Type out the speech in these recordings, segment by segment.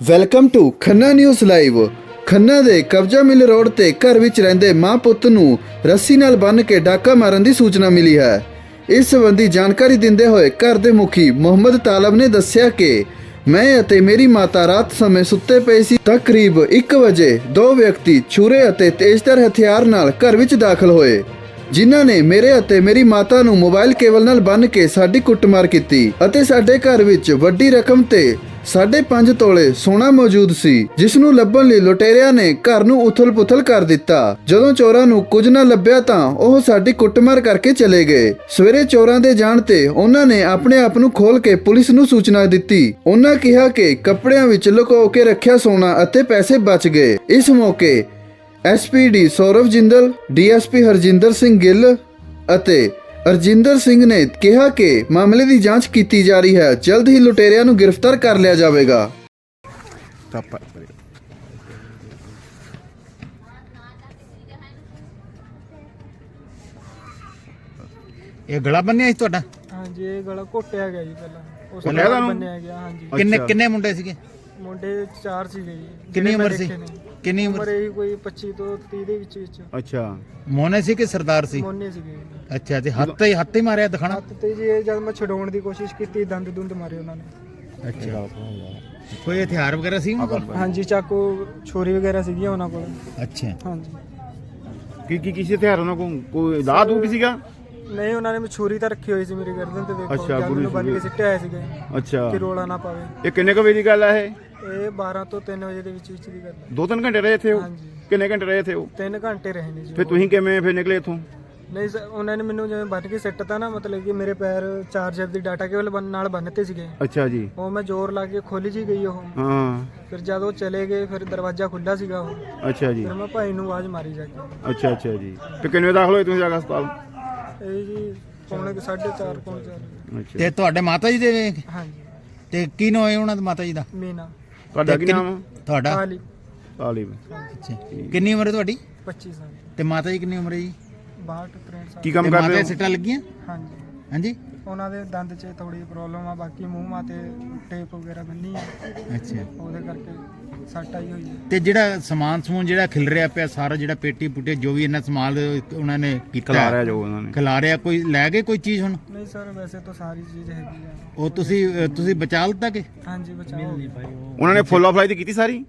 Welcome to Khanna news live Khanna ਦੇ ਕਬਜ਼ਾ ਮਿਲ road ਤੇ ਘਰ ਵਿੱਚ ਰਹਿੰਦੇ ਮਾਂ ਪੁੱਤ ਨੂੰ ਰੱਸੀ ਨਾਲ ਬੰਨ੍ਹ ਕੇ ਡਾਕਾ ਮਾਰਨ ਦੀ ਸੂਚਨਾ ਮਿਲੀ ਹੈ। ਇਸ ਸੰਬੰਧੀ ਜਾਣਕਾਰੀ ਦਿੰਦੇ ਹੋਏ ਘਰ ਦੇ ਮੁਖੀ ਮੁਹੰਮਦ ਤਾਲਬ ਨੇ ਦੱਸਿਆ ਕਿ ਮੈਂ ਅਤੇ ਮੇਰੀ ਮਾਤਾ ਰਾਤ ਸਮੇਂ ਸੁੱਤੇ ਪਏ ਸੀ ਤਾਂ ਕਰੀਬ 1 ਵਜੇ ਦੋ ਵਿਅਕਤੀ ਛੁਰੇ ਅਤੇ ਤੇਜ਼ਧਾਰ ਹਥਿਆਰ ਨਾਲ ਘਰ ਵਿੱਚ ਦਾਖਲ ਹੋਏ, ਜਿਨ੍ਹਾਂ ਨੇ ਮੇਰੇ ਅਤੇ ਮੇਰੀ ਮਾਤਾ ਨੂੰ ਮੋਬਾਈਲ ਕੇਬਲ ਨਾਲ ਬੰਨ੍ਹ ਕੇ ਸਾਡੀ ਕੁੱਟਮਾਰ ਕੀਤੀ ਅਤੇ ਸਾਡੇ ਘਰ ਵਿੱਚ ਵੱਡੀ ਰਕਮ ਤੇ 5.5 ਤੋਲੇ ਸੋਨਾ ਮੌਜੂਦ ਸੀ ਜਿਸ ਨੂੰ ਲੱਭਣ ਲਈ ਲੁਟੇਰਿਆਂ ਨੇ ਘਰ ਨੂੰ ਉਥਲ-ਪੁਥਲ ਕਰ ਦਿੱਤਾ। ਜਦੋਂ ਚੋਰਾਂ ਨੂੰ ਕੁਝ ਨਾ ਲੱਭਿਆ ਤਾਂ ਉਹ ਸਾਡੀ ਕੁੱਟਮਾਰ ਕਰਕੇ ਚਲੇ ਗਏ। ਸਵੇਰੇ ਚੋਰਾਂ ਦੇ ਜਾਣ ਤੇ ਉਹਨਾਂ ਨੇ ਆਪਣੇ ਆਪ ਨੂੰ ਖੋਲ ਕੇ ਪੁਲਿਸ ਨੂੰ ਸੂਚਨਾ ਦਿੱਤੀ। ਉਹਨਾਂ ਕਿਹਾ ਕਿ ਕੱਪੜਿਆਂ ਵਿੱਚ ਲੁਕੋ ਕੇ ਰੱਖਿਆ ਸੋਨਾ ਅਤੇ ਪੈਸੇ ਬਚ ਗਏ। ਇਸ ਮੌਕੇ ਐਸਪੀਡੀ ਸੌਰਵ ਜਿੰਦਲ ਡੀਐਸਪੀ ਹਰਜਿੰਦਰ ਸਿੰਘ ਗਿੱਲ ਅਤੇ ਅਰਜਿੰਦਰ ਸਿੰਘ ਨੇ ਕਿਹਾ ਕਿ ਮਾਮਲੇ ਦੀ ਜਾਂਚ ਕੀਤੀ ਜਾ ਰਹੀ ਹੈ। ਜਲਦ ਹੀ ਲੁਟੇਰਿਆਂ ਨੂੰ ਗ੍ਰਿਫਤਾਰ ਕਰ ਲਿਆ ਜਾਵੇਗਾ। ਇਹ ਗਲਾ ਬੰਨਿਆ ਸੀ ਤੁਹਾਡਾ? ਹਾਂਜੀ ਇਹ ਗਲਾ ਘੋਟਿਆ ਗਿਆ ਜੀ ਪਹਿਲਾਂ। ਉਸ ਤੁਹਾਨੂੰ? ਬੰਨਿਆ ਗਿਆ ਹਾਂਜੀ। ਕਿੰਨੇ। ਕਿੰਨੇ ਮੁੰਡੇ ਸੀਗੇ? ਮੁੰਡੇ ਚਾਰ ਸੀਗੇ ਜੀ। ਕਿੰਨੀ ਉਮਰ ਸੀ? ਨੇ। ਕਿੰਨੀ ਉਮਰ ਉਮਰ ਇਹੀ ਕੋਈ 25 ਤੋਂ 30 ਦੇ ਵਿੱਚ ਵਿੱਚ। ਅੱਛਾ। ਮੋਨੇ ਸੀ ਕਿ ਸਰਦਾਰ ਸੀ? ਮੋਨੇ ਸੀਗੇ। ਅੱਛਾ ਤੇ ਹੱਥ ਹੀ ਹੱਥ ਹੀ ਮਾਰਿਆ ਦਿਖਾਣਾ? ਹੱਥ ਤੇ ਜੀ ਇਹ ਜਦ ਮੈਂ ਛਡਾਉਣ ਦੀ ਕੋਸ਼ਿਸ਼ ਕੀਤੀ ਦੰਦ ਦੁੰਦ ਮਾਰੇ ਉਹਨਾਂ ਨੇ। ਅੱਛਾ। ਕੋਈ ਹਥਿਆਰ ਵਗੈਰਾ ਸੀ ਉਹਨਾਂ ਕੋਲ? ਹਾਂਜੀ ਚਾਕੂ ਛੁਰੀ ਵਗੈਰਾ ਸੀਗੀਆਂ ਉਹਨਾਂ ਕੋਲ। ਅੱਛਾ। ਹਾਂਜੀ। ਕੀ ਕੀ ਕਿਸੇ ਹਥਿਆਰ ਉਹਨਾਂ ਕੋਲ? ਕੋਈ ਦਾਅ ਦੂ ਵੀ ਸੀਗਾ? ਨਹੀਂ ਉਹਨਾਂ ਨੇ ਛੁਰੀ ਤਾਂ ਰੱਖੀ ਹੋਈ ਸੀ ਮੇਰੀ ਗਰਦਨ ਤੇ ਦੇਖੋ ਅੱਛਾ, ਗੁਰੂ ਮੈਨੂੰ ਬੰਨ ਕੇ ਸੀਗੇ। ਸਿੱਟੇ ਆਏ ਸੀਗੇ। ਅੱਛਾ। ਕਿ ਰੋਲਾ ਨਾ ਪਾਵੇ। ਇਹ ਕਿੰਨੇ ਕੁ ਵਜੇ ਦੀ ਗੱਲ ਆ ਇਹ? ਇਹ 12 ਤੋਂ 3 ਵਜੇ ਦੇ ਵਿੱਚ ਵਿੱਚ ਦੀ ਗੱਲ ਹੈ ਦੋ ਤਿੰਨ ਘੰਟੇ ਰਹੇ ਇੱਥੇ ਉਹ? ਹਾਂਜੀ। ਕਿੰਨੇ ਘੰਟੇ ਰਹੇ ਇੱਥੇ ਉਹ? 3 ਘੰਟੇ ਰਹੇ ਨੇ ਜੀ ਫਿਰ। ਤੁਸੀਂ ਕਿਵੇਂ ਫਿਰ ਨਿਕਲੇ ਇੱਥੋਂ? ਨਹੀਂ ਸਰ, ਉਹਨਾਂ ਨੇ ਮੈਨੂੰ ਜਿਵੇਂ ਬੰਨ ਕੇ ਸਿੱਟਤਾ ਨਾ ਮਤਲਬ ਕਿ ਮੇਰੇ ਪੈਰ ਚਾਰਜਰ ਦੀ ਡਾਟਾ ਕੇਬਲ ਬੰਨ- ਨਾਲ ਬੰਨਤੇ ਸੀਗੇ। ਅੱਛਾ ਜੀ। ਉਹ ਮੈਂ ਜ਼ੋਰ ਲਾ ਕੇ ਖੋਲੀ ਜੀ ਗਈ ਉਹ। ਹਾਂ। ਫਿਰ ਜਦ ਉਹ ਚਲੇ ਗਏ ਫਿਰ ਦਰਵਾਜ਼ਾ ਖੁੱਲਾ ਸੀਗਾ ਉਹ। ਅੱਛਾ ਜੀ। ਫਿਰ ਮੈਂ ਭਾਈ ਨੂੰ ਆਵਾਜ਼ ਮਾਰੀ ਜਾ ਕੇ। ਅੱਛਾ ਅੱਛਾ ਜੀ। ਤੇ ਕਿੰਨੇ ਵਜੇ ਦਾਖਲ ਹੋਏ ਤੁਸੀਂ ਜਾ ਕੇ ਹਸਪਤਾਲ? ਇਹ ਜੀ ਪੌਣੇ 4:30 ਪੌਣੇ 4 ਅੱਛਾ। ਤੇ ਤੁਹਾਡੇ ਮਾਤਾ ਜੀ ਦੇ ਹਾਂਜੀ। ਤੇ ਕੀ ਨਾਮ ਹੈ ਉਹਨਾਂ ਦੇ ਮਾਤਾ ਜੀ ਦਾ? ਮੀਨਾ। ਤੁਹਾਡਾ ਕੀ ਤੇ ਨਾਮ ਆ? ਤੁਹਾਡਾ? ਹਾਲੀ ਤਾਲਿਬ ਅੱਛਾ। ਕਿੰਨੀ ਉਮਰ ਹੈ ਤੁਹਾਡੀ? 25 ਸਾਲ। ਤੇ ਮਾਤਾ ਜੀ ਕਿੰਨੀ ਉਮਰ ਹੈ ਜੀ? 62 63 ਸਾਲ। ਕੀ ਕੰਮ ਤੇ ਮਾਤਾ ਕਰਦੇ ਦੇ ਹੋ? ਸਿੱਟਾਂ ਲੱਗੀਆਂ? ਹਾਂਜੀ। ਹਾਂਜੀ? ਉਹਨਾਂ ਦੇ ਦੰਦ 'ਚ ਥੋੜੀ ਪ੍ਰੋਬਲਮ ਆ ਬਾਕੀ ਮੂੰਹ ਮਾਤੇ ਟੇਪ ਵਗੈਰਾ ਬੰਨੀ ਆ। ਅੱਛਾ। ਉਹਦੇ ਕਰਕੇ ਸੱਟ ਆਈ ਹੋਈ ਹੈ। ਤੇ ਜਿਹੜਾ ਸਮਾਨ ਸਮੂਨ ਜਿਹੜਾ ਖਿਲ ਰਿਹਾ ਪਿਆ ਸਾਰਾ ਜਿਹੜਾ ਪੇਟੀ ਪੁੱਟੇ ਜੋ ਵੀ ਇਹਨਾਂ ਸਮਾਨ ਉਹਨਾਂ ਨੇ ਕੀਤਾ। ਖਿਲਾਰਿਆ ਜੋ ਉਹਨਾਂ ਨੇ। ਖਿਲਾਰਿਆ ਕੋਈ ਲੈ ਗਏ ਕੋਈ ਚੀਜ਼ ਹੁਣ? ਨਹੀਂ ਸਰ ਵੈਸੇ ਤਾਂ ਸਾਰੀ ਚੀਜ਼ ਹੈਗੀ ਆ। ਉਹ ਤੁਸੀਂ ਤੁਸੀਂ ਬਚਾ ਲਿੱਤਾ ਕਿ? ਹਾਂਜੀ ਬਚਾਓ। ਉਹਨਾਂ ਨੇ ਫੁੱਲ ਆਫ ਲਾਈ ਕੀਤੀ ਸਾਰੀ?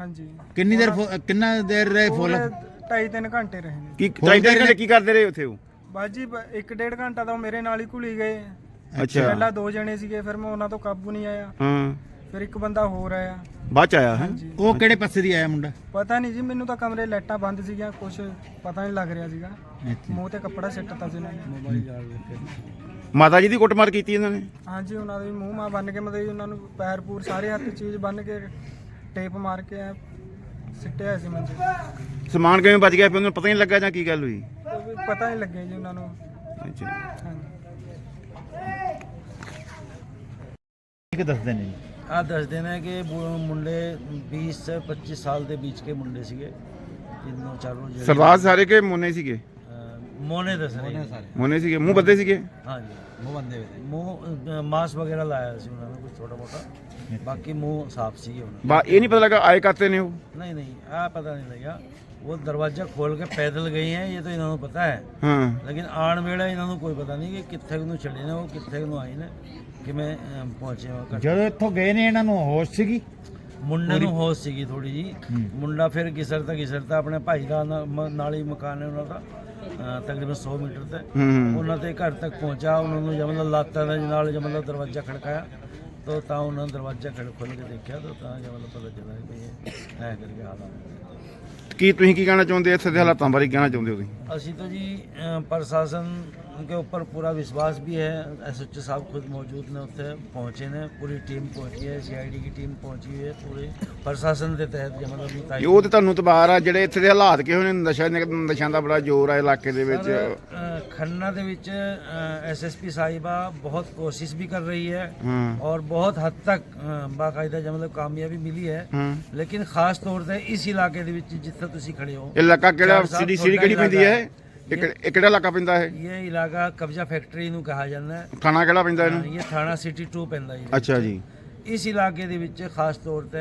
ਹਾਂਜੀ। ਕਿੰਨੀ ਦੇਰ ਫੁ- ਕਿੰਨਾ ਦੇਰ ਰਹੇ ਫੁੱਲ? ਢਾਈ ਤਿੰਨ ਘੰਟੇ ਰਹੇ ਨੇ। ਕੀ ਚਾਹੀਦੇ ਘੰਟੇ ਕੀ ਕਰਦੇ ਰਹੇ ਉੱਥੇ ਉਹ? ਬਾਜੀ ਬ- ਇੱਕ ਡੇਢ ਘੰਟਾ ਤਾਂ ਉਹ ਮੇਰੇ ਨਾਲ ਹੀ ਘੁਲੀ ਗਏ। ਅੱਛਾ। ਪਹਿਲਾਂ ਦੋ ਜਣੇ ਸੀਗੇ ਫਿਰ ਮੈਂ ਉਹਨਾਂ ਤੋਂ ਕਾਬੂ ਨਹੀਂ ਆਇਆ। ਹਾਂ। ਫਿਰ ਇੱਕ ਬੰਦਾ ਹੋਰ ਆਇਆ। ਬਾਅਦ ਚ ਆਇਆ ਹੈ? ਉਹ ਕਿਹੜੇ ਪਾਸੇ ਦੀ ਆਇਆ ਮੁੰਡਾ? ਪਤਾ ਨਹੀਂ ਜੀ ਮੈਨੂੰ ਤਾਂ ਕਮਰੇ ਲਾਈਟਾਂ ਬੰਦ ਸੀਗੀਆਂ ਕੁਝ ਪਤਾ ਨਹੀਂ ਲੱਗ ਰਿਹਾ ਸੀਗਾ। ਮੂੰਹ ਤੇ ਕੱਪੜਾ ਸਿੱਟਤਾ ਸੀ ਇਹਨਾਂ ਨੇ। ਮਾਤਾ ਜੀ ਦੀ ਕੁੱਟਮਾਰ ਕੀਤੀ ਇਹਨਾਂ ਨੇ? ਹਾਂਜੀ ਉਹਨਾਂ ਦੇ ਵੀ ਮੂੰਹ ਮਾ ਬੰਨ ਕੇ ਮਤਲਬ ਉਹਨਾਂ ਨੂੰ ਪੈਰ ਪੂਰ ਸਾਰੇ ਹੱਥ ਚੀਜ਼ ਬੰਨ ਕੇ ਟੇਪ ਮਾਰ ਕੇ ਐਂ ਸਿੱਟਿਆ ਸੀ ਮੰਜੇ ਤੇ। ਸਮਾਨ ਕਿਵੇਂ ਬਚ ਗਿਆ? ਫਿਰ ਉਹਨੂੰ ਪਤਾ ਹੀ ਨਹੀਂ ਲੱਗਾ ਜਾਂ ਕੀ ਗੱਲ ਹੋਈ? ਵੀ ਪਤਾ ਨਹੀਂ ਲੱਗਿਆ ਜੀ ਉਹਨਾਂ ਨੂੰ। ਅੱਛਾ। ਹਾਂਜੀ। ਕੀ ਦੱਸਦੇ ਨੇ ਜੀ। ਆ ਦੱਸਦੇ ਨੇ ਕਿ ਮੁੰਡੇ 20 ਸੇ 25 ਸਾਲ ਦੇ ਵਿੱਚ ਕੇ ਮੁੰਡੇ ਸੀਗੇ। ਤਿੰਨੋਂ ਚਾਰੋਂ ਜਿਹੜੇ ਸਰਦਾਰ ਸਾਰੇ ਕੇ ਮੋਨੇ ਸੀਗੇ? ਅਹ, ਮੋਨੇ ਦੱਸ ਰਹੇ ਸਾਰੇ। ਮੋਨੇ ਸੀਗੇ ਮੂੰਹ ਬੱਦੇ ਸੀਗੇ? ਹਾਂਜੀ। ਮੂੰਹ ਬੰਦੇ ਹੋਏ ਮੂੰਹ ਮਾਸ ਵਗੈਰਾ ਲਾਇਆ ਸੀ ਉਹਨਾਂ ਨੇ ਕੁਝ ਛੋਟਾ ਮੋਟਾ ਬਾਕੀ ਮੂੰਹ ਸਾਫ ਸੀ ਉਹਨਾਂ ਬਾ ਇਹ ਨਹੀਂ ਪਤਾ ਲੱਗਾ ਆਏ ਕਾਤੇ ਨੇ ਉਹ ਦਾ। नहीं नहीं आ पता नहीं लगा वो दरवाजा खोल के पैदल गई हैं ये तो इन्होंने पता है ਹਾਂ लेकिन आण वेला इन्होंने कोई पता नहीं कि कितने ਨੂੰ ਛੱਡੇ ਨੇ ਉਹ ਕਿੱਥੇ ਨੂੰ ਆਈ ਨੇ ਕਿਵੇਂ ਅਹ, ਪਹੁੰਚੇ ਉਹ ਘਰ। ਜਦੋਂ ਇੱਥੋਂ ਗਏ ਨੇ ਇਹਨਾਂ ਨੂੰ ਹੋਸ਼ ਸੀਗੀ ਮੁੰਡੇ ਨੂੰ ਹੋਸ਼ ਸੀਗੀ ਥੋੜੀ ਜੀ ਮੁੰਡਾ ਫਿਰ ਘਿਸਰਦਾ ਘਿਸਰਦਾ ਆਪਣੇ ਭਾਈ ਦਾ ਨਾਲ ਹੀ ਮਕਾਨ ਹੈ ਉਹਨਾਂ ਦਾ ਤਕਰੀਬਨ 100 ਮੀਟਰ ਤੇ। ਉਹਨਾਂ ਦੇ ਘਰ ਤੱਕ ਪਹੁੰਚਾ ਉਹਨਾਂ ਨੂੰ ਜਮਲਾ ਲਾਤਾਂ ਦੇ ਨਾਲ ਜਮਲਾ ਦਰਵਾਜ਼ਾ ਖੜਕਾਇਆ ਤੋ ਤਾਂ ਉਹਨਾਂ ਨੇ ਦਰਵਾਜ਼ਾ ਖੜ ਖੋਲ੍ਹ ਕੇ ਦੇਖਿਆ ਤੋ ਤਾਂ ਜਮਲਾ ਪਤਾ ਚੱਲਾ ਕਿ ਇਹ ਐ ਕਰਕੇ ਹਾਲ ਕੀ ਤੁਸੀਂ ਕੀ ਕਹਿਣਾ ਚਾਹੁੰਦੇ ਹੋ ਇੱਥੇ ਦੇ ਹਾਲਾਤਾਂ ਬਾਰੇ ਕਹਿਣਾ ਚਾਹੁੰਦੇ ਹੋ ਤੁਸੀਂ? ਅਸੀਂ ਤਾਂ ਜੀ ਪ੍ਰਸ਼ਾਸਨ के ऊपर पूरा विश्वास भी है एस एच साहब खुद मौजूद ने उत्थे पहुंचे ने पूरी टीम पहुंची है सीआईडी की टीम पहुंची हुई है पूरे प्रशासन के तहत जो मतलब मुताबिक- ਇਹ ਉਹ ਤੇ ਤੁਹਾਨੂੰ ਤਬਾਰ ਆ ਜਿਹੜੇ ਇੱਥੇ ਦੇ ਹਾਲਾਤ ਕਿਹੋ ਨੇ ਨਸ਼ਾ ਨਸ਼ਿਆਂ ਦਾ ਬੜਾ ਜ਼ੋਰ ਆ ਇਲਾਕੇ ਦੇ ਵਿੱਚ ਸਰ, ਅ, ਖੰਨਾ ਦੇ ਵਿੱਚ ਐਸਐਸਪੀ ਸਾਹਿਬਾ ਬਹੁਤ ਕੋਸ਼ਿਸ਼ ਵੀ ਕਰ ਰਹੀ ਹੈ ਹਾਂ ਔਰ ਬਹੁਤ ਹੱਦ ਤੱਕ ਅ, ਬਾਕਾਇਦਾ ਜੋ ਮਤਲਬ ਕਾਮਯਾਬੀ ਮਿਲੀ ਹੈ ਹਾਂ ਲੇਕਿਨ ਖਾਸ ਤੌਰ ਤੇ ਇਸ ਇਲਾਕੇ ਦੇ ਵਿੱਚ ਜਿੱਥੇ ਤੁਸੀਂ ਖੜੇ ਹੋ ਇਹ ਇਲਾਕਾ ਕਿਹੜਾ ਚਾਰ ਸਾਹਿਬ ਸਿਟੀ ਸਿਟੀ ਕਿਹੜੀ ਤੁਹਾਡਾ ਪੈਂਦੀ ਹੈ ਇਲਾਕਾ ਇਹ ਕਿਹੜਾ- ਇਹ ਕਿਹੜਾ ਇਲਾਕਾ ਪੈਂਦਾ ਹੈ ਇਹ ਇਲਾਕਾ ਕਬਜ਼ਾ ਫੈਕਟਰੀ ਨੂੰ ਕਿਹਾ ਜਾਂਦਾ ਹੈ। ਥਾਣਾ ਕਿਹੜਾ ਪੈਂਦਾ ਇਹਨੂੰ? ਇਹ ਥਾਣਾ ਸਿਟੀ 2 ਪੈਂਦਾ ਜੀ ਅੱਛਾ ਜੀ। ਇਸ ਇਲਾਕੇ ਦੇ ਵਿੱਚ ਖਾਸ ਤੌਰ ਤੇ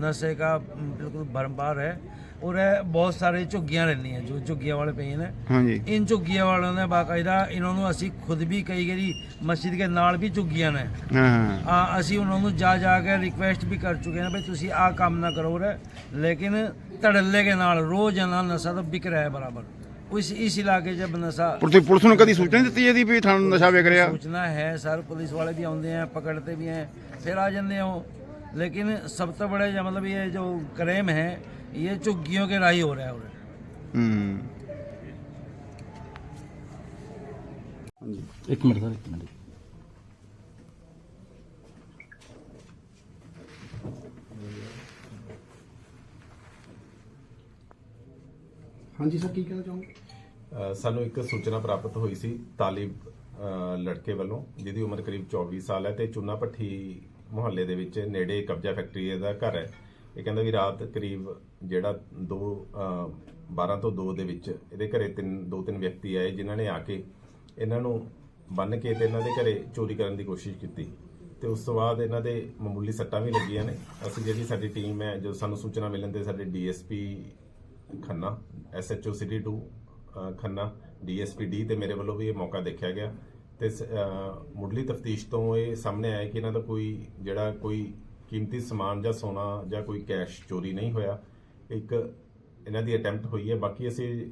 ਨਸ਼ੇ ਦਾ ਮ, ਬਿਲਕੁਲ ਭਰਮਾਰ ਹੈ ਔਰ ਇਹ ਬਹੁਤ ਸਾਰੇ ਝੁੱਗੀਆਂ ਰਹਿੰਦੀਆਂ ਜੋ ਝੁੱਗੀਆਂ ਵਾਲੇ ਪਏ ਨੇ। ਹਾਂਜੀ। ਇਨ ਝੁੱਗੀਆਂ ਵਾਲਿਆਂ ਨੇ ਬਾਕਾਇਦਾ ਇਹਨਾਂ ਨੂੰ ਅਸੀਂ ਖੁਦ ਵੀ ਕਈ ਵਾਰੀ ਮਸਜਿਦ ਦੇ ਨਾਲ ਵੀ ਝੁੱਗੀਆਂ ਨੇ। ਹਾਂ ਹਾਂ। ਆ ਅਸੀਂ ਉਹਨਾਂ ਨੂੰ ਜਾ ਜਾ ਕੇ ਰਿਕੁਐਸਟ ਵੀ ਕਰ ਚੁੱਕੇ ਹਾਂ ਬਈ ਤੁਸੀਂ ਆਹ ਕੰਮ ਨਾ ਕਰੋ ਰੇ ਲੇਕਿਨ ਧੜੱਲੇ ਦੇ ਨਾਲ ਰੋਜ਼ ਇਹਨਾਂ ਨਸ਼ਾ ਤਾਂ ਵਿਕ ਰਿਹਾ ਹੈ ਬਰਾਬਰ। ਇਸ ਇਸ ਇਲਾਕੇ 'ਚ ਨਸ਼ਾ ਪੁਲਿਸ ਪੁਲਿਸ ਨੂੰ ਕਦੀ ਸੂਚਨਾ ਨਹੀਂ ਦਿੱਤੀ ਇਹਦੀ ਵੀ ਤੁਹਾਨੂੰ ਨਸ਼ਾ ਵੇਚ ਰਿਹਾ ਸੂਚਨਾ ਹੈ ਸਰ ਪੁਲਿਸ ਵਾਲੇ ਵੀ ਆਉਂਦੇ हैं पकड़ते भी हैं फिर आ जाते हैं वो लेकिन सब तो बड़े जो मतलब ये जो क्राइम है ये झुग्गियों के राही हो रहा है उरे। ਹੂੰ ਇੱਕ ਮਿੰਟ ਸਰ ਇੱਕ ਹਾਂਜੀ ਸਰ ਕੀ ਕਹਿਣਾ ਚਾਹੋਗੇ? ਅ, ਸਾਨੂੰ ਇੱਕ ਸੂਚਨਾ ਪ੍ਰਾਪਤ ਹੋਈ ਸੀ ਤਾਲਿਬ ਅ, ਲੜਕੇ ਵੱਲੋਂ ਜਿਹਦੀ ਉਮਰ ਕਰੀਬ 24 ਸਾਲ ਹੈ ਤੇ ਚੂਨਾ ਭੱਠੀ ਮੁਹੱਲੇ ਦੇ ਵਿੱਚ ਨੇੜੇ ਕਬਜ਼ਾ ਫੈਕਟਰੀ ਦਾ ਘਰ ਹੈ। ਇਹ ਕਹਿੰਦਾ ਵੀ ਰਾਤ ਕਰੀਬ ਜਿਹੜਾ 2 12 ਤੋਂ 2 ਦੇ ਵਿੱਚ ਇਹਦੇ ਘਰੇ ਤਿੰਨ ਦੋ ਤਿੰਨ ਵਿਅਕਤੀ ਆਏ ਜਿਨ੍ਹਾਂ ਨੇ ਆ ਕੇ ਇਹਨਾਂ ਨੂੰ ਬੰਨ ਕੇ ਤੇ ਇਹਨਾਂ ਦੇ ਘਰੇ ਚੋਰੀ ਕਰਨ ਦੀ ਕੋਸ਼ਿਸ਼ ਕੀਤੀ। ਤੇ ਉਸ ਤੋਂ ਬਾਅਦ ਇਹਨਾਂ ਦੇ ਮਾਮੂਲੀ ਸੱਟਾਂ ਵੀ ਲੱਗੀਆਂ ਨੇ। ਅਸੀਂ ਜਿਹੜੀ ਸਾਡੀ ਟੀਮ ਹੈ ਜੋ ਸਾਨੂੰ ਸੂਚਨਾ ਮਿਲਣ ਤੇ ਸਾਡੇ ਡੀਐਸਪੀ ਖੰਨਾ ਐਸਐਚਓ ਸਿਟੀ 2 ਅ, ਖੰਨਾ ਡੀਐਸਪੀ ਡੀ ਤੇ ਮੇਰੇ ਵੱਲੋਂ ਵੀ ਇਹ ਮੌਕਾ ਦੇਖਿਆ ਗਿਆ। ਤੇ ਮੁੱਢਲੀ ਤਫਤੀਸ਼ ਤੋਂ ਇਹ ਸਾਹਮਣੇ ਆਇਆ ਕਿ ਇਹਨਾਂ ਦਾ ਕੋਈ ਜਿਹੜਾ ਕੋਈ ਕੀਮਤੀ ਸਮਾਨ ਜਾਂ ਸੋਨਾ ਜਾਂ ਕੋਈ ਕੈਸ਼ ਚੋਰੀ ਨਹੀਂ ਹੋਇਆ। ਇੱਕ ਇਹਨਾਂ ਦੀ ਅਟੈਂਪਟ ਹੋਈ ਹੈ। ਬਾਕੀ ਅਸੀਂ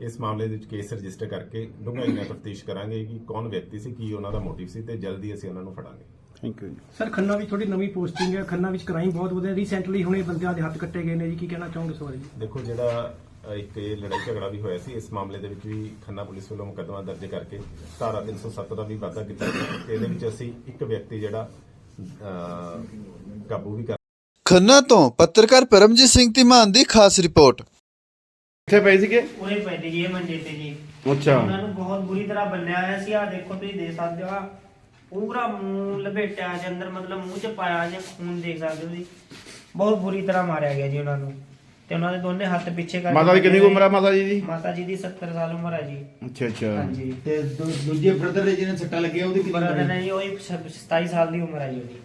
ਇਸ ਮਾਮਲੇ ਦੇ ਵਿੱਚ ਕੇਸ ਰਜਿਸਟਰ ਕਰਕੇ ਡੂੰਘਾਈ ਨਾਲ ਤਫਤੀਸ਼ ਕਰਾਂਗੇ ਕਿ ਕੌਣ ਵਿਅਕਤੀ ਸੀ ਕੀ ਉਹਨਾਂ ਦਾ ਮੋਟਿਵ ਸੀ ਤੇ ਜਲਦੀ ਅਸੀਂ ਉਹਨਾਂ ਨੂੰ ਫੜਾਂਗੇ। ਥੈਂਕ ਯੂ ਸਰ ਖੰਨਾ ਵਿੱਚ ਥੋੜੀ ਨਵੀਂ ਪੋਸਟਿੰਗ ਹੈ। ਖੰਨਾ ਵਿੱਚ ਕ੍ਰਾਈਮ ਬਹੁਤ ਵਧਿਆ। ਰੀਸੈਂਟਲੀ ਹੁਣੇ ਬੰਦਿਆਂ ਦੇ ਹੱਥ ਕੱਟੇ ਗਏ ਨੇ ਜੀ। ਕੀ ਕਹਿਣਾ ਚਾਹੋਗੇ ਜੀ? ਦੇਖੋ ਜਿਹੜਾ ਇੱਕ ਇਹ ਲੜਾਈ ਝਗੜਾ ਵੀ ਹੋਇਆ ਸੀ। ਇਸ ਮਾਮਲੇ ਦੇ ਵਿੱਚ ਵੀ ਖੰਨਾ ਪੁਲਿਸ ਵੱਲੋਂ ਮੁਕੱਦਮਾ ਦਰਜ ਕਰਕੇ ਧਾਰਾ 307 ਦਾ ਵੀ ਵਾਧਾ ਕੀਤਾ ਗਿਆ। ਤੇ ਇਹਦੇ ਵਿੱਚ ਅਸੀਂ ਇੱਕ ਵਿਅਕਤੀ ਜਿਹੜਾ ਕਾਬੂ ਵੀ ਕਰ ਖੰਨਾ ਤੋਂ ਪੱਤਰਕਾਰ ਪਰਮਜੀਤ ਸਿੰਘ ਧੀਮਾਨ ਦੀ ਖਾਸ ਰਿਪੋਰਟ। ਕਿੱਥੇ ਪਏ ਸੀਗੇ? ਉਰੇ ਪੈਂਦੇ ਜੀ ਇਹ ਮੰਜੇ ਤੇ ਜੀ। ਅੱਛਾ। ਉਹਨਾਂ ਨੂੰ ਬਹੁਤ ਬੁਰੀ ਤਰ੍ਹਾਂ ਬੰਨਿਆ ਹੋਇਆ ਸੀ। ਆ ਦੇਖੋ ਤੁਸੀਂ ਦੇਖ ਸਕਦੇ ਹੋ ਆਹ ਪੂਰਾ ਮੂੰਹ ਲਪੇਟਿਆ ਜੇ ਅੰਦਰ ਮਤਲਬ ਮੂੰਹ 'ਚ ਪਾਇਆ ਜੇ ਖੂਨ ਦੇਖ ਸਕਦੇ ਹੋ ਜੀ ਬਹੁਤ ਬੁਰੀ ਤਰ੍ਹਾਂ ਮਾਰਿਆ ਗਿਆ ਜੀ ਉਹਨਾਂ ਨੂੰ। ਤੇ ਉਹਨਾਂ ਦੇ ਦੋਨੇ ਹੱਥ ਪਿੱਛੇ ਕਰਕੇ ਮਾਤਾ ਦੀ ਕਿੰਨੀ ਕੁ ਉਮਰ ਆ ਮਾਤਾ ਜੀ ਦੀ? ਮਾਤਾ ਜੀ ਦੀ 70 ਸਾਲ ਉਮਰ ਹੈ ਜੀ। ਅੱਛਾ ਅੱਛਾ। ਹਾਂਜੀ। ਤੇ ਦੂ- ਦੂਜੇ ਬ੍ਰਦਰ ਦੇ ਜਿਹਨੇ ਸੱਟਾਂ ਲੱਗੀਆਂ ਉਹਦੀ ਕਿੰਨੀ ਬਰਦਰ ਉਮਰ ਹੈ? ਨੇ ਜੀ ਉਹੀ 27 ਸਾਲ ਦੀ ਉਮਰ ਹੈ ਜੀ ਉਹਦੀ।